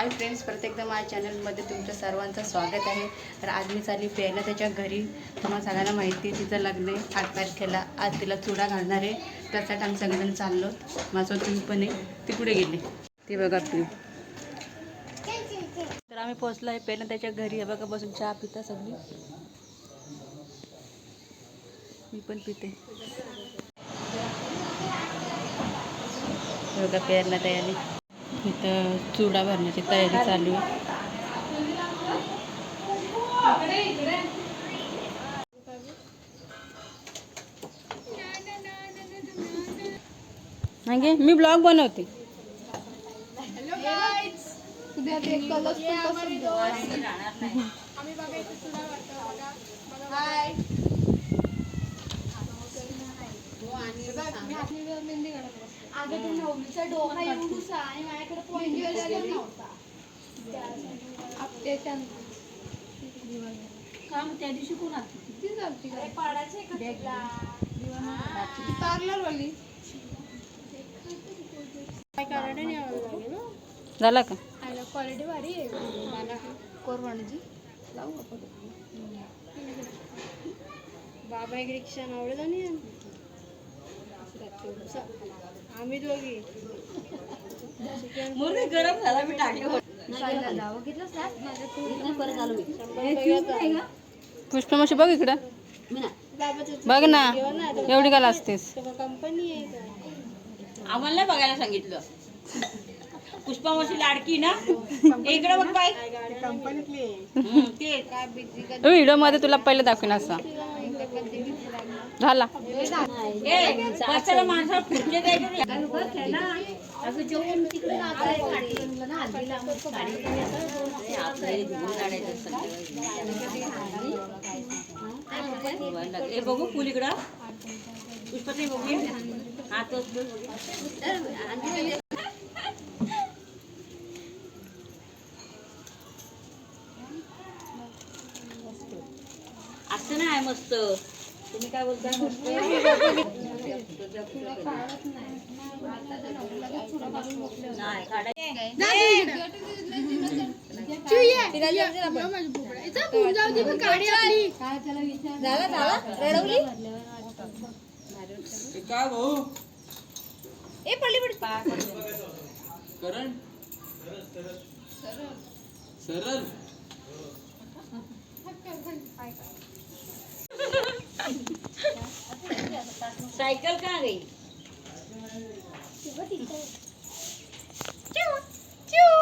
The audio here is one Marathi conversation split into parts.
हाय फ्रेंड्स प्रत्येकदा माझ्या चॅनलमध्ये तुमच्या सर्वांचं स्वागत आहे. तर आज मी चालली प्यायला त्याच्या घरी तुम्हाला सगळ्यांना माहिती आहे तिचं लग्न आहे आठ तारखेला आज तिला चुडा घालणार आहे. त्यासाठी आम्ही सगळेजण चाललो माझं तुम्ही पण आहे ती कुठे गेली? ती बघा पिऊ तर आम्ही पोचलो आहे पहिलं त्याच्या घरी. आहे बघा बसून चहा पिता सगळी. मी पण पिते. बघा पेरणा तयारी. इथं चुडा भरण्याची तयारी चालू आहे. मागे मी ब्लॉग बनवते. अगं ते नवरीचा डोका एवढूसा आणि माझ्याकडे पॉईंट नव्हता. ते त्या काम त्या दिवशी कोण पार्लर वाली. काय कारण यावं लागेल हो. झाला का? क्वालिटी भारी आहे. मला कोरवाणीची. लावू आपण. बाबा एक रिक्षा आवडत आणि आम्ही दोघी. गरम झाला मी टाकलं पुष्पमाशी बघ इकडं. बघ ना एवढी का असतेस कंपनी आहे आम्हाला नाही बघायला सांगितलं. पुष्पामाशी लाडकी ना? इकडे बघ व्हिडिओमध्ये तुला पहिले दाखवीन असा. ए बघू फुल इकडं पुष्पते बघू हात असं नाही मस्त. तुम्ही काय बोलताय? मस्त नाही. काढायचं काय भाऊ करण? सरळ. सायकल का गई?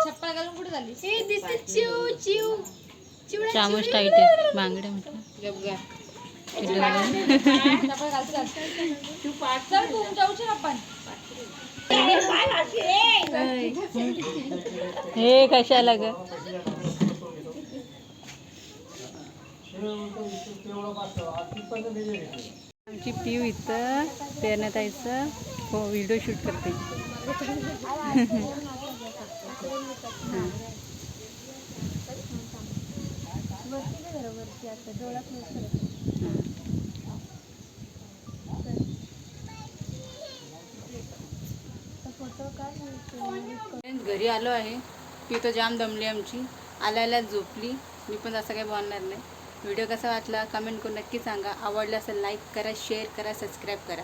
छप्पा घालून कुठे झाली? हे दिसते चिव चिव. चिवडा चामच टाईट आहे बांगड्या म्हटलं. तू पाच चल तू जाऊ आपण. हे कशाला ग? आमची पिव इथं पेरण्यात हो व्हिडिओ शूट करते. घरी आलो आहे. ती तर जाम दमली आमची. आल्या आल्या झोपली. मी पण असं काही बोलणार नाही. व्हिडिओ कसा वाटला कमेंट करून नक्की सांगा. आवडला असेल लाईक करा शेअर करा सबस्क्राईब करा.